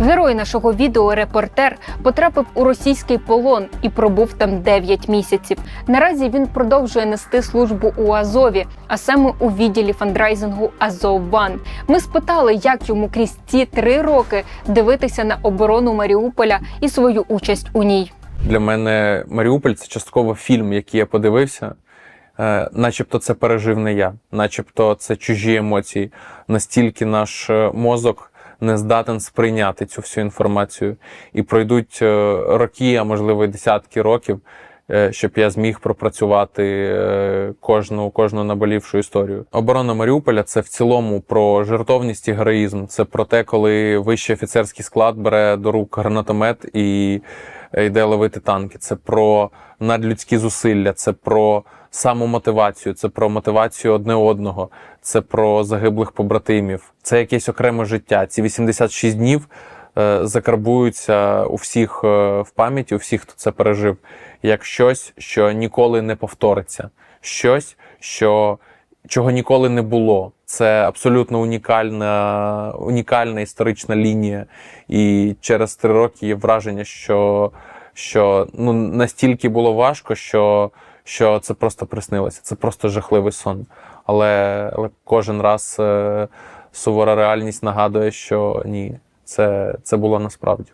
Герой нашого відео репортер потрапив у російський полон і пробув там 9 місяців. Наразі він продовжує нести службу у Азові, а саме у відділі фандрайзингу Азовван. Ми спитали, як йому крізь ці три роки дивитися на оборону Маріуполя і свою участь у ній. Для мене Маріуполь це частково фільм, який я подивився. Е, начебто це пережив не я, начебто це чужі емоції. Настільки наш е, мозок не здатен сприйняти цю всю інформацію. І пройдуть е, роки, а можливо і десятки років, е, щоб я зміг пропрацювати е, кожну, кожну наболівшу історію. Оборона Маріуполя це в цілому про жертовність і героїзм. Це про те, коли вищий офіцерський склад бере до рук гранатомет і йде ловити танки. Це про надлюдські зусилля, це про самомотивацію, це про мотивацію одне одного, це про загиблих побратимів, це якесь окреме життя. Ці 86 днів е, закарбуються у всіх е, в пам'яті, у всіх, хто це пережив, як щось, що ніколи не повториться, щось, що чого ніколи не було. Це абсолютно унікальна, унікальна історична лінія. І через три роки є враження, що, що ну, настільки було важко, що, що це просто приснилося. Це просто жахливий сон. Але, але кожен раз е, сувора реальність нагадує, що ні, це, це було насправді.